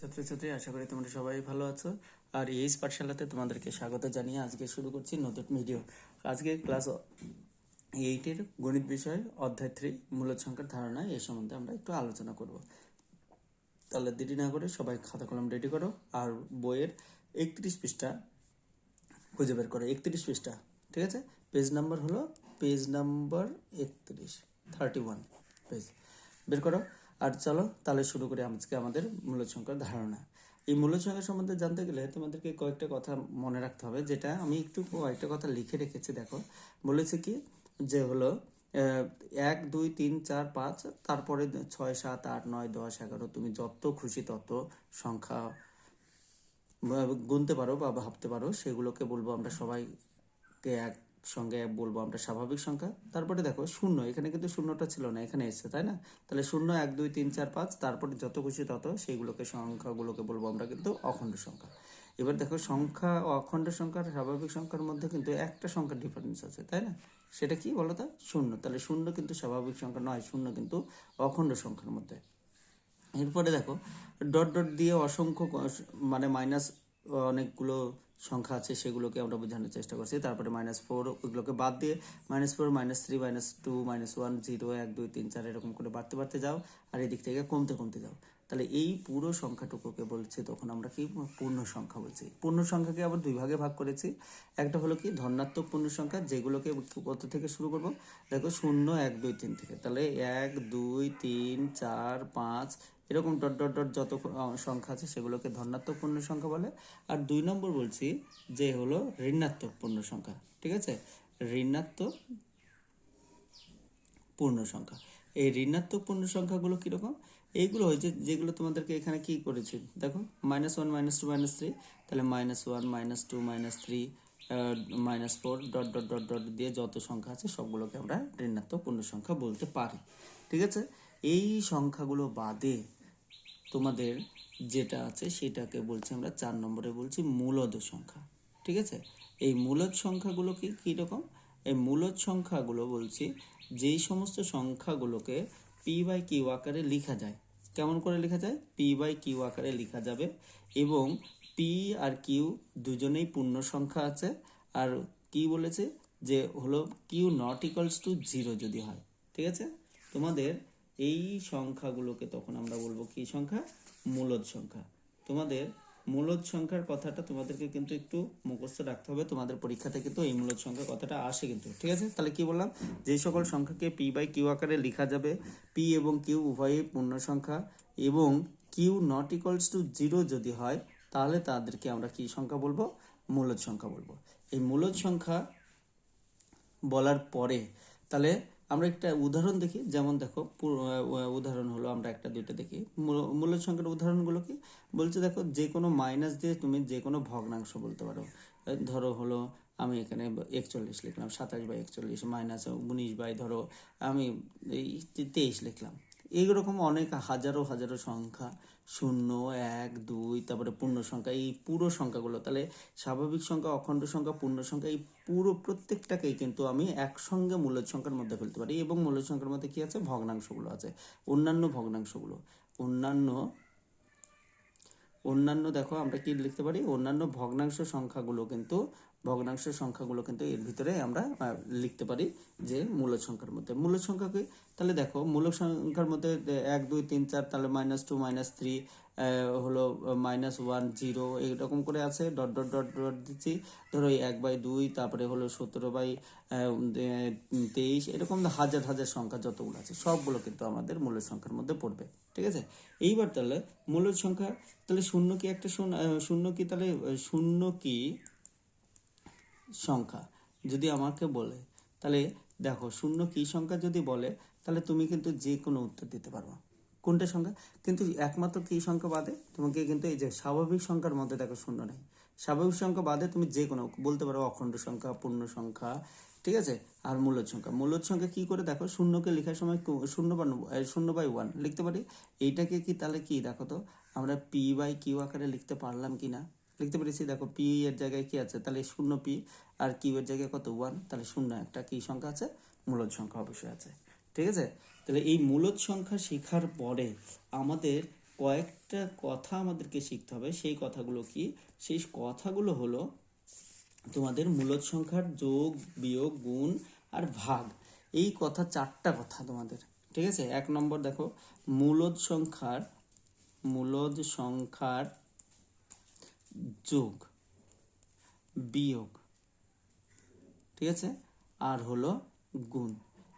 ছাত্রছাত্রী, আশা করি তোমরা সবাই ভালো আছো। আর এই পাঠশালাতে তোমাদেরকে স্বাগত জানিয়ে আজকে শুরু করছি নতুন ভিডিও। আজকে ক্লাস এইটের গণিত বিষয়, অধ্যায় থ্রি মূলত সংখ্যার ধারণা এই সম্বন্ধে আমরা একটু আলোচনা করব। তাহলে দেরি না করে সবাই খাতা কলম রেডি করো, আর বইয়ের একত্রিশ পৃষ্ঠা খুঁজে বের করো, একত্রিশ পৃষ্ঠা, ঠিক আছে? পেজ নাম্বার হলো পেজ নাম্বার একত্রিশ থার্টি ওয়ান পেজ বের করো। আর চলো তাহলে শুরু করি আজকে আমাদের মূলত সংখ্যার ধারণা। এই মূলত সংখ্যা সম্বন্ধে জানতে গেলে তোমাদেরকে কয়েকটা কথা মনে রাখতে হবে, যেটা আমি একটু কয়েকটা কথা লিখে রেখেছি, দেখো। বলেছে কি যে হলো এক, দুই, তিন, চার, পাঁচ, তারপরে ছয়, সাত, আট, নয়, দশ, এগারো, তুমি যত খুশি তত সংখ্যা গুনতে পারো বা ভাবতে পারো, সেগুলোকে বলব আমরা সবাইকে এক সঙ্গে বলব আমরা স্বাভাবিক সংখ্যা। তারপরে দেখো, শূন্য, এখানে কিন্তু শূন্যটা ছিল না, এখানে এসছে, তাই না? তাহলে শূন্য, এক, দুই, তিন, চার, পাঁচ, তারপরে যত খুশি তত সেইগুলোকে, সংখ্যাগুলোকে বলব আমরা কিন্তু অখণ্ড সংখ্যা। এবার দেখো, সংখ্যা অখণ্ড সংখ্যার স্বাভাবিক সংখ্যার মধ্যে কিন্তু একটা সংখ্যার ডিফারেন্স আছে, তাই না? সেটা কি বলো তা শূন্য, তাহলে শূন্য কিন্তু স্বাভাবিক সংখ্যা নয়, শূন্য কিন্তু অখণ্ড সংখ্যার মধ্যে। এরপরে দেখো, ডট ডট দিয়ে অসংখ্য মানে মাইনাস অনেকগুলো সংখ্যা আছে, সেগুলোকে আমরা বোঝানোর চেষ্টা করছি। তারপরে মাইনাস ফোর ওইগুলোকে বাদ দিয়ে minus four minus three minus two minus one zero এক, দুই, তিন, চার, এরকম করে বাড়তে বাড়তে যাও আর এদিক থেকে কমতে কমতে যাও। তাহলে এই পুরো সংখ্যাটুকুকে বলছি, তখন আমরা কি পূর্ণ সংখ্যা বলছি? পূর্ণ সংখ্যাকে আবার দুই ভাগে ভাগ করেছি। একটা হলো কি ধনাত্মক পূর্ণ সংখ্যা, যেগুলোকে কত থেকে শুরু করব? দেখো শূন্য, এক, দুই, তিন থেকে। তাহলে এক, দুই, তিন, চার, পাঁচ এরকম ডট ডট ডট যত সংখ্যা আছে সেগুলোকে ধনাত্মক পূর্ণ সংখ্যা বলে। আর দুই নম্বর বলছি যে হলো ঋণাত্মক পূর্ণ সংখ্যা, ঠিক আছে? ঋণাত্মক পূর্ণ সংখ্যা। এই ঋণাত্মক পূর্ণ সংখ্যাগুলো কীরকম? এইগুলো হয়েছে যেগুলো তোমাদেরকে এখানে কি করেছে? দেখো minus one minus two minus three তাহলে minus one minus two minus three minus four dot dot dot dot দিয়ে যত সংখ্যা আছে সবগুলোকে আমরা ঋণাত্মক পূর্ণ সংখ্যা বলতে পারি, ঠিক আছে? এই সংখ্যাগুলো বাদে তোমাদের যেটা আছে সেটাকে বলছি আমরা চার নম্বরে বলছি মূলদ সংখ্যা, ঠিক আছে? এই মূলদ সংখ্যাগুলো কি কীরকম এই মূলদ সংখ্যাগুলো বলছি যেই সমস্ত সংখ্যাগুলোকে পি বাই কিউ আকারে লেখা যায়, কেমন করে লেখা যায়? পি বাই কিউ আকারে লেখা যাবে এবং পি আর কিউ দুজনেই পূর্ণ সংখ্যা আছে। আর কি বলেছে? যে হলো Q not equals to zero যদি হয়, ঠিক আছে? তোমাদের এই সংখ্যাগুলোকে তখন আমরা বলব কি সংখ্যা? মূলদ সংখ্যা। তোমাদের মূলদ সংখ্যার কথাটা তোমাদেরকে কিন্তু একটু মুখস্থ রাখতে হবে। তোমাদের পরীক্ষাতে কিন্তু এই মূলদ সংখ্যার কথাটা আসে কিন্তু। ঠিক আছে? তাহলে কি বললাম? যে সকল সংখ্যাকে পি বাই কিউ আকারে লেখা যাবে পি এবং কিউ উভয়ই পূর্ণ সংখ্যা এবং Q not equals to zero যদি হয়, তাহলে তাদেরকে আমরা কি সংখ্যা বলব? মূলদ সংখ্যা বলব। এই মূলদ সংখ্যা বলার পরে তাহলে আমরা একটা উদাহরণ দেখি, যেমন দেখো উদাহরণ হলো আমরা একটা দুইটা দেখি। মূল- সংখ্যার উদাহরণগুলো কি? বলছে দেখো, যে কোনো মাইনাস দিয়ে তুমি যে কোনো ভগ্নাংশ বলতে পারো। ধরো হলো, আমি এখানে একচল্লিশ লিখলাম, সাতাশ বাই একচল্লিশ মাইনাস উনিশ বাই ধরো, আমি এই তেইশ লিখলাম। এইরকম অনেক হাজারো হাজারো সংখ্যা শূন্য, এক, দুই, তারপরে পূর্ণ সংখ্যা, এই পুরো সংখ্যাগুলো। তাহলে স্বাভাবিক সংখ্যা, অখণ্ড সংখ্যা, পূর্ণ সংখ্যা, এই পুরো প্রত্যেকটাকেই কিন্তু আমি একসঙ্গে মূলদ সংখ্যার মধ্যে ফেলতে পারি এবং মূলদ সংখ্যার মধ্যে কি আছে? ভগ্নাংশগুলো আছে। অন্যান্য ভগ্নাংশগুলো। অন্যান্য অন্যান্য দেখো আমরা কি লিখতে পারি? অন্যান্য ভগ্নাংশ সংখ্যাগুলো কিন্তু ভগ্নাংশ সংখ্যাগুলো কিন্তু এর ভিতরে আমরা লিখতে পারি যে মূলদ সংখ্যার মধ্যে। মূলদ সংখ্যা কি? তাহলে দেখো মূলদ সংখ্যার মধ্যে এক, দুই, তিন, চার, তাহলে মাইনাস টু মাইনাস থ্রি হলো মাইনাস ওয়ান জিরো এইরকম করে আছে ডট ডট ডট ডট দিচ্ছি। ধরো এক বাই দুই, তারপরে হলো সতেরো বাই তেইশ, এরকম হাজার হাজার সংখ্যা যতগুলো আছে, সবগুলো কিন্তু আমাদের মূলের সংখ্যার মধ্যে পড়বে, ঠিক আছে? এইবার তাহলে মূলের সংখ্যা, তাহলে শূন্য কি একটা শূন্য কি তাহলে শূন্য কি সংখ্যা যদি আমাকে বলে, তাহলে দেখো শূন্য কি সংখ্যা যদি বলে, তাহলে তুমি কিন্তু যে কোনো উত্তর দিতে পারবে। কোনটা সংখ্যা? কিন্তু একমাত্র কি সংখ্যা বাদে? তোমাকে কিন্তু এই যে স্বাভাবিক সংখ্যার মধ্যে দেখো শূন্য নেই। স্বাভাবিক সংখ্যা বাদে তুমি যে কোনো বলতে পারো অখণ্ড সংখ্যা, পূর্ণ সংখ্যা, ঠিক আছে? আর মূলদ সংখ্যা। মূলদ সংখ্যা কি করে দেখো? শূন্যকে লেখার সময় শূন্য এই শূন্য বাই ওয়ান লিখতে পারি। এইটাকে কি তাহলে কি দেখো তো? আমরা পি বাই কিউ আকারে লিখতে পারলাম কি না লিখতে পেরেছি, দেখো পি এর জায়গায় কি আছে? তাহলে শূন্য পি আর কিউ এর জায়গায় কত? ওয়ান তাহলে শূন্য একটা। কি সংখ্যা আছে? মূলদ সংখ্যা অবশ্যই আছে। ঠিক আছে? তাহলে এই মূলদ সংখ্যা শেখার পরে আমাদের কয়েকটা কথা আমাদেরকে শিখতে হবে। সেই কথাগুলো কি? সেই কথাগুলো হলো তোমাদের মূলদ সংখ্যার যোগ, বিয়োগ, গুণ আর ভাগ। এই কথা চারটা কথা তোমাদের। ঠিক আছে? এক নম্বর দেখো, মূলদ সংখ্যার মূলদ সংখ্যার যোগ, বিয়োগ, ঠিক আছে? আর হলো গুণ।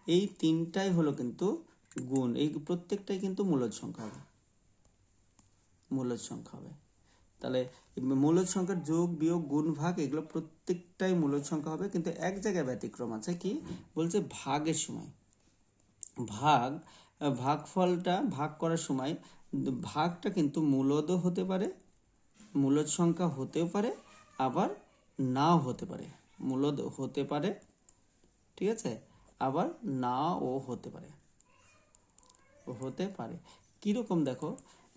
এই তিনটাই হলো কিন্তু গুণ। এই প্রত্যেকটাই কিন্তু মূলদ সংখ্যা হবে। মূলদ সংখ্যা হবে। তাহলে মূলদ সংখ্যার যোগ, বিয়োগ, গুণ, ভাগ, এগুলো প্রত্যেকটাই মূলদ সংখ্যা হবে, কিন্তু এক জায়গায় ব্যতিক্রম আছে কি? বলছে ভাগের সময়। ভাগ, ভাগফলটা ভাগ করার সময় ভাগটা কিন্তু মূলদও হতে পারে মূলদ সংখ্যা হতেও পারে, আবার নাও হতে পারে। মূলদ হতে পারে, ঠিক আছে? আবার নাও হতে পারে। হতে পারে। কীরকম দেখো?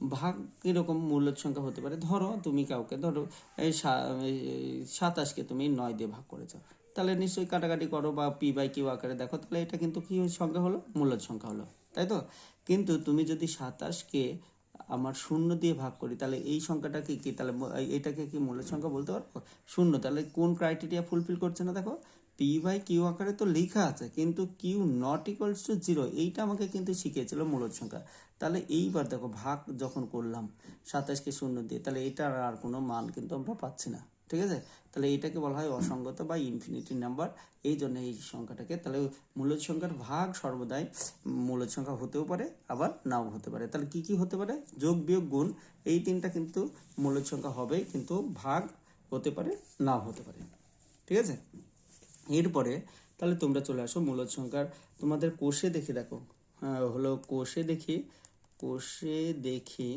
ভাগ কীরকম মূল্যের সংখ্যা হতে পারে? ধরো, তুমি কাউকে ধরো, এই সাতাশকে তুমি নয় দিয়ে ভাগ করেছ। তাহলে নিশ্চয়ই কাটাকাটি করো বা পি বাই কিউ আকারে দেখো, তাহলে এটা কিন্তু কি সংখ্যা হলো? মূল্যের সংখ্যা হলো। তাই তো? কিন্তু তুমি যদি সাতাশকে আমার শূন্য দিয়ে ভাগ করি, তাহলে এই সংখ্যাটাকে কি তাহলে এটাকে কি মূলের সংখ্যা বলতে পারব? শূন্য, তাহলে কোন ক্রাইটেরিয়া ফুলফিল করছে না দেখো? পি বাই কিউ আকারে তো লেখা আছে, কিন্তু Q not equals to zero এইটা আমাকে কিন্তু শিখিয়েছিল মূলদ সংখ্যা। তাহলে এইবার দেখো, ভাগ যখন করলাম, সাতাশকে শূন্য দিয়ে, তাহলে এটার আর কোনো মান কিন্তু আমরা পাচ্ছি না। ঠিক আছে? তাহলে এটাকে বলা হয় অসঙ্গত বা ইনফিনিটি নাম্বার এই জন্য এই সংখ্যাটাকে তাহলে মূলদ সংখ্যার ভাগ সর্বদাই মূলদ সংখ্যা হতেও পারে আবার নাও হতে পারে। তাহলে কি কি হতে পারে? যোগ বিয়োগ গুণ এই তিনটা কিন্তু মূলদ সংখ্যা হবে কিন্তু ভাগ হতে পারে নাও হতে পারে। ঠিক আছে? এরপরে তাহলে তোমরা চলে আসো মূলদ সংখ্যার তোমাদের কোষে দেখে দেখো। হ্যাঁ, হলো কোষে দেখি কোষে দেখি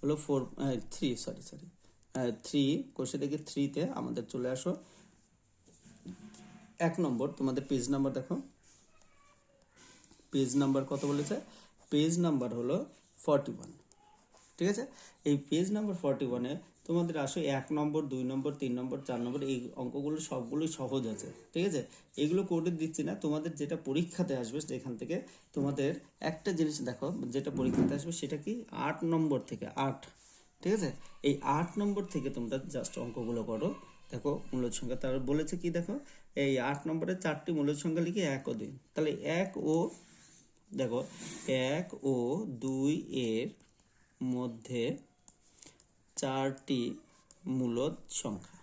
হলো four three sorry sorry three কোষে দেখি থ্রিতে আমাদের চলে আসো। এক নম্বর, তোমাদের পেজ নাম্বার দেখো। পেজ নাম্বার কত বলেছে? পেজ নাম্বার হলো ফর্টি ওয়ান ঠিক আছে? এই পেজ নাম্বার ফর্টি ওয়ানে তোমাদের আসো এক নম্বর, দুই নম্বর, তিন নম্বর, চার নম্বর, এই অঙ্কগুলো সবগুলোই সহজ আছে। ঠিক আছে? এগুলো করে দিচ্ছি না। তোমাদের যেটা পরীক্ষাতে আসবে সেখান থেকে তোমাদের একটা জিনিস দেখো, যেটা পরীক্ষাতে আসবে সেটা কি? আট নম্বর থেকে আট। ঠিক আছে? এই আট নম্বর থেকে তোমরা জাস্ট অঙ্কগুলো করো। দেখো মূলদ সংখ্যা তার বলেছে কি দেখো? এই আট নম্বরে চারটি মূলদ সংখ্যা লিখে এক ও দুই। তাহলে এক ও, দেখো, এক ও দুই এর মধ্যে চারটি মূলদ সংখ্যা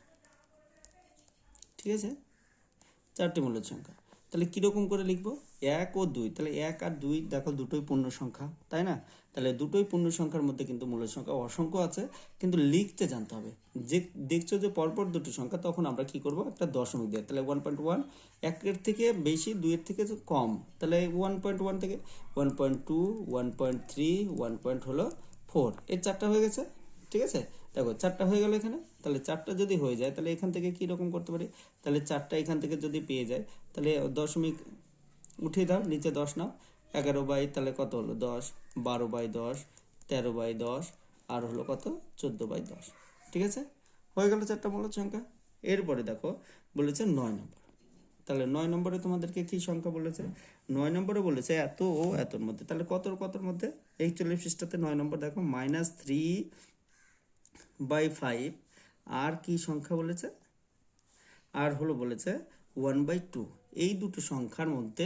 ঠিক আছে? চারটি মূলদ সংখ্যা তাহলে কীরকম করে লিখব? এক ও দুই। তাহলে এক আর দুই, দেখো দুটোই পূর্ণ সংখ্যা, তাই না? তাহলে দুটোই পূর্ণ সংখ্যার মধ্যে কিন্তু মূলদ সংখ্যা অসংখ্য আছে, কিন্তু লিখতে জানতে হবে। যে দেখছ যে পরপর দুটো সংখ্যা, তখন আমরা কি করব? একটা দশমিক দিয়ে। তাহলে ওয়ান পয়েন্ট ওয়ান একের থেকে বেশি, দুইয়ের থেকে কম, তাহলে ওয়ান পয়েন্ট ওয়ান থেকে one point two one point three one point হলো ফোর এর চারটা হয়ে গেছে, ঠিক আছে? দেখো, চারটা হয়ে গেল এখানে, তাহলে চারটা যদি হয়ে যায়, তাহলে এখান থেকে কি রকম করতে পারি? তাহলে চারটা এখান থেকে যদি পেয়ে যায়, তাহলে দশমিক উঠিয়ে দাও, নিচে দশ নাও, এগারো বাই, তাহলে কত হলো? দশ, বারো বাই দশ, তেরো বাই দশ, আর হলো কত? চোদ্দ বাই দশ। ঠিক আছে? হয়ে গেল চারটা মূলদ সংখ্যা। এরপরে দেখো, বলেছে নয় নম্বর। তাহলে নয় নম্বরে তোমাদেরকে কি সংখ্যা বলেছে? নয় নম্বরে বলেছে এত ও এতর মধ্যে। তাহলে কত কতর মধ্যে? একচল্লিশ পৃষ্ঠাতে নয় নম্বর দেখো মাইনাস থ্রি বাই ফাইভ আর কি সংখ্যা বলেছে? আর হলো বলেছে ওয়ান বাই টু এই দুটো সংখ্যার মধ্যে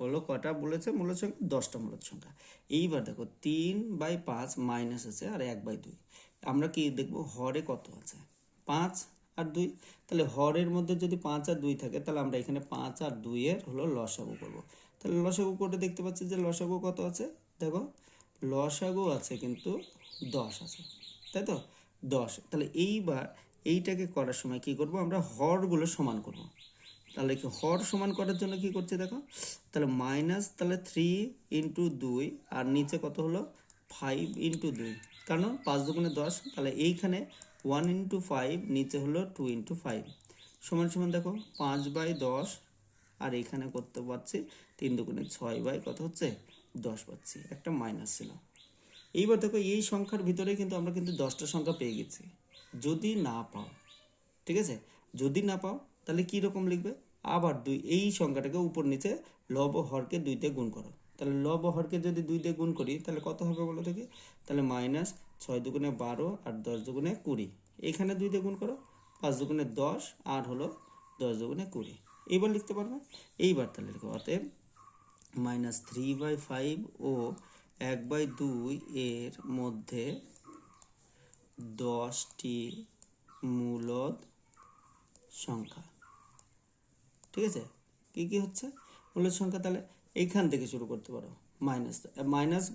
হলো কটা বলেছে? মূলত সংখ্যা দশটা মূলত সংখ্যা। এইবার দেখো, তিন বাই পাঁচ মাইনাস আছে আর এক বাই দুই। আমরা কি দেখব? হরে কত আছে? পাঁচ আর দুই। তাহলে হরের মধ্যে যদি পাঁচ আর দুই থাকে, তাহলে আমরা এখানে পাঁচ আর দুইয়ের হলো লসাগু করব। তাহলে লসাগু করে দেখতে পাচ্ছি যে লসাগু কত আছে? দেখো, লসাগু আছে কিন্তু দশ আছে। তাই তো? দশ। তাহলে এইবার এইটাকে করার সময় কি করব? আমরা হরগুলো সমান করব। তাহলে কি হর সমান করার জন্য কি করছে দেখো? তাহলে মাইনাস তাহলে থ্রি ইন্টু দুই আর নিচে কত হলো? ফাইভ ইন্টু দুই। কারণ পাঁচ দুগুণে দশ, তাহলে এইখানে ওয়ান ইন্টু ফাইভ নিচে হলো টু ইন্টু ফাইভ সমান সমান দেখো, পাঁচ বাই দশ, আর এখানে করতে পারছি, তিন দুগুণে ছয় বাই কত হচ্ছে? দশ পাচ্ছি। একটা মাইনাস ছিল। এইবার দেখো, এই সংখ্যার ভিতরে কিন্তু আমরা কিন্তু দশটা সংখ্যা পেয়ে গেছি। যদি না পাও, ঠিক আছে? যদি না পাও, তাহলে কি রকম লিখবে? আবার দুই, এই সংখ্যাটাকে উপর নিচে লব হরকে দুইতে গুণ করো। তাহলে লব হরকে যদি দুই দিয়ে গুণ করি, তাহলে কত হবে বলো দেখি? তাহলে মাইনাস ছয় দুগুণে বারো আর দশ দুগুণে কুড়ি। এখানে দুই দিয়ে গুণ করো, পাঁচ দুগুণে দশ আর হলো দশ দুগুণে কুড়ি। এইবার লিখতে পারবে? এইবার তাহলে লিখো, অতএব মাইনাস থ্রি বাই ফাইভ ও এক বাই দুই এর মধ্যে দশটি মূলদ সংখ্যা। ঠিক আছে? কি কি হচ্ছে? মূলদ সংখ্যা তাহলে এইখান থেকে শুরু করতে পারো। মাইনাস মাইনাস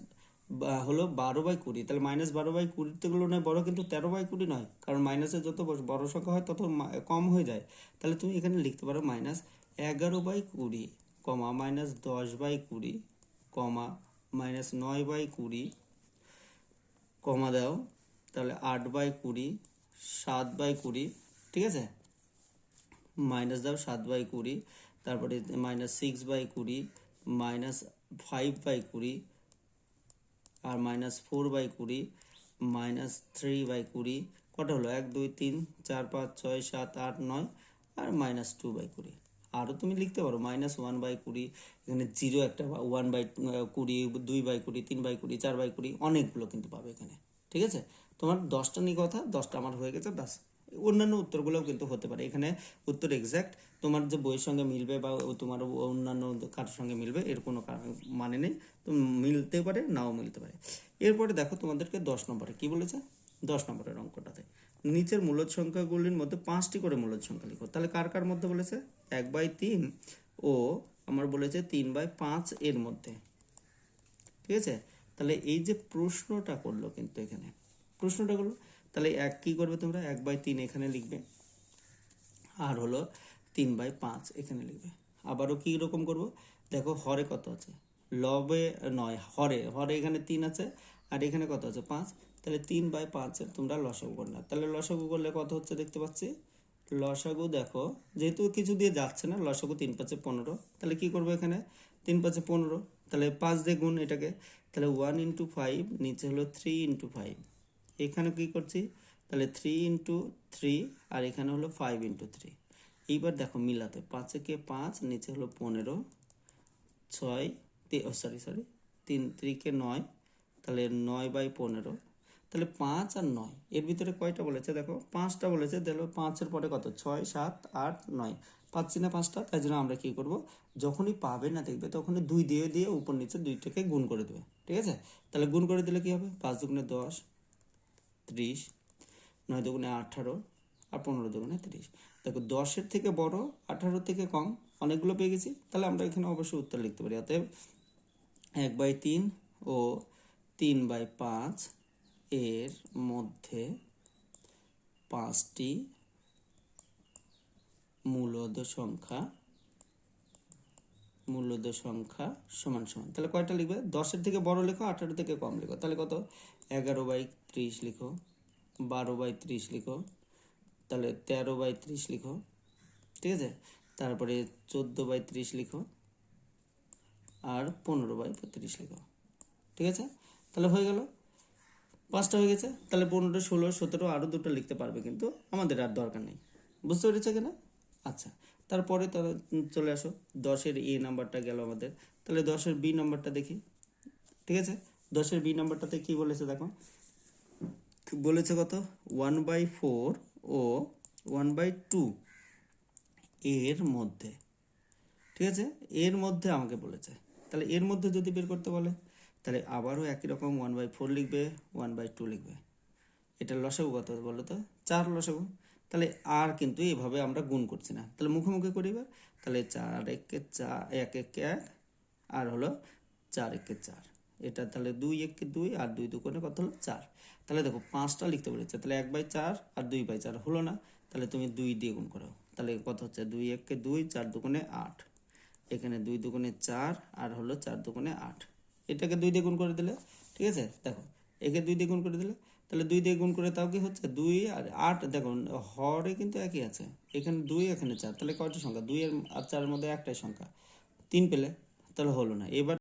হলো বারো বাই কুড়ি। তাহলে মাইনাস বারো বাই কুড়ির তুলনায় বড় কিন্তু তেরো বাই কুড়ি নয়। কারণ মাইনাসের যত বড়- সংখ্যা হয় তত কম হয়ে যায়। তাহলে তুমি এখানে লিখতে পারো মাইনাস এগারো বাই কুড়ি, কমা মাইনাস দশ বাই কুড়ি, কমা মাইনাস নয় বাই কুড়ি কমা দাও, তাহলে আট বাই কুড়ি, সাত বাই কুড়ি, ঠিক আছে? মাইনাস দাও সাত বাই কুড়ি, তারপরে মাইনাস সিক্স বাই কুড়ি মাইনাস ফাইভ বাই কুড়ি, আর মাইনাস ফোর বাই কুড়ি মাইনাস থ্রি বাই কুড়ি, কটা হলো? এক, দুই, তিন, চার, পাঁচ, ছয়, সাত, আট, নয়, আর মাইনাস টু বাই কুড়ি। আরও তুমি লিখতে পারো মাইনাস ওয়ান বাই কুড়ি, এখানে জিরো একটা ওয়ান বাই কুড়ি, দুই বাই কুড়ি, তিন বাই কুড়ি, চার বাই কুড়ি, অনেকগুলো কিন্তু পাবে এখানে, ঠিক আছে? তোমার দশটা নিয়ে কথা, দশটা আমার হয়ে গেছে, ব্যাস। অন্যান্য উত্তরগুলোও কিন্তু হতে পারে, এখানে উত্তর এক্স্যাক্ট তোমার যে বইয়ের সঙ্গে মিলবে বা তোমার অন্যান্য কারোর সঙ্গে মিলবে, এর কোনো মানে নেই, তো মিলতে পারে, নাও মিলতে পারে। এরপরে দেখো তোমাদেরকে দশ নম্বরে, কি বলেছে? দশ নম্বরের অঙ্কটাতে। নিচের মূলদ সংখ্যাগুলির মধ্যে পাঁচটি করে মূলদ সংখ্যা লিখো। তাহলে কার কার মধ্যে বলেছে? এক বাই তিন ও আমার বলেছে তিন বাই পাঁচ এর মধ্যে। ঠিক আছে? তাহলে এই যে প্রশ্নটা করল কিন্তু এখানে, প্রশ্নটা করল, তাহলে এক কি করবে তোমরা? এক বাই তিন এখানে লিখবে। আর হলো তিন বাই পাঁচ এখানে লিখবে। আবারও কি রকম করব? দেখো, হরে কত আছে? লবে নয়, হরে হরে এখানে তিন আছে, আর এখানে কত আছে? পাঁচ। তাহলে তিন বাই পাঁচের তোমরা লসাগু করলে তাহলে লসাগু করলে কত হচ্ছে দেখতে পাচ্ছি? লসাগু দেখো, যেহেতু কিছু দিয়ে যাচ্ছে না, লসাগু তিন পাঁচে পনেরো। তাহলে কি করব এখানে? তিন পাঁচে পনেরো, তাহলে পাঁচ দিয়ে গুণ এটাকে, তাহলে ওয়ান ইন্টু ফাইভ নিচে হলো থ্রি ইন্টু ফাইভ এখানে কি করছি? তাহলে থ্রি ইন্টু থ্রি আর এখানে হলো ফাইভ ইন্টু থ্রি এইবার দেখো মিলাতে, পাঁচে কে পাঁচ, নিচে হলো পনেরো, ছয় সরি সরি তিন ত্রিকে নয়, তাহলে নয় বাই পনেরো। তাহলে পাঁচ আর নয়। এর ভিতরে কয়টা বলেছে দেখো? পাঁচটা বলেছে দেখো পাঁচের পরে কত? ছয়, সাত, আট, নয়। পাচ্ছি না পাঁচটা, তাই জন্য আমরা কী করব? যখনই পাবে না দেখবে, তখনই দুই দিয়ে দিয়ে উপর নিচে দুইটাকে গুণ করে দেবে। ঠিক আছে? তাহলে গুণ করে দিলে কী হবে? পাঁচ দুগুণে দশ, ত্রিশ, নয় দুগুণে আঠারো আর পনেরো দুগুণে তিরিশ। দেখো, দশের থেকে বড়, আঠারো থেকে কম, অনেকগুলো পেয়ে গেছি। তাহলে আমরা এখানে অবশ্যই উত্তর লিখতে পারি। অতএব এক বাই তিন ও তিন বাই পাঁচ এর মধ্যে পাঁচটি মূলদ সংখ্যা মূলদ সংখ্যা সমান সমান। তাহলে কয়টা লিখবে? দশের থেকে বড় লেখো, আঠারো থেকে কম লেখো। তাহলে কত? এগারো বাই ত্রিশ লিখো, বারো বাই ত্রিশ লিখো, তাহলে তেরো বাই ত্রিশ লিখো, ঠিক আছে? তারপরে চোদ্দ বাই ত্রিশ লিখো আর পনেরো বাই পঁয়ত্রিশ লিখো, ঠিক আছে? তাহলে হয়ে গেল পাঁচটা হয়ে গেছে, তাহলে পনেরো ষোলো, সতেরো আরও দুটো লিখতে পারবে কিন্তু আমাদের আর দরকার নেই। বুঝতে পেরেছে কিনা? আচ্ছা তারপরে তাহলে চলে আসো। দশের এ নাম্বারটা গেল আমাদের। তাহলে দশের বি নাম্বারটা দেখি। ঠিক আছে? দশের বি নাম্বারটাতে কি বলেছে দেখো? বলেছে কত? ওয়ান বাই ফোর ও ওয়ান বাই টু এর মধ্যে। ঠিক আছে? এর মধ্যে আমাকে বলেছে। তাহলে এর মধ্যে যদি বের করতে বলে? তাহলে আবারও একই রকম ওয়ান বাই ফোর লিখবে ওয়ান বাই টু লিখবে। এটা লসাগু কত বলো তো? চার লসাগু। তাহলে আর কিন্তু এভাবে আমরা গুণ করছি না। তাহলে মুখোমুখি করি এবার। তাহলে চার একে চার, এক একে এক, আর হলো চার একে চার। এটা তাহলে দুই একে দুই, আর দুই দুকোণে কত হলো? চার। তাহলে দেখো পাঁচটা লিখতে বলেছে। তাহলে এক বাই চার আর দুই বাই চার হলো না। তাহলে তুমি দুই দিয়ে গুণ করো। তাহলে কত হচ্ছে? দুই একে দুই, চার দুকোণে আট। এখানে দুই দুগুণে চার, আর হলো চার দুগুণে আট। এটাকে দুই দিয়ে গুণ করে দিলে, ঠিক আছে? দেখো, একে দুই দিয়ে গুণ করে দিলে, তাহলে দুই দিয়ে গুণ করে তাও কি হচ্ছে? দুই আর আট, দেখো, হরে কিন্তু একই আছে। এখানে দুই, এখানে চার, তাহলে কয়টা সংখ্যা? দুই আর চারের মধ্যে একটাই সংখ্যা। তিন পেলে, তাহলে হলো না। এবার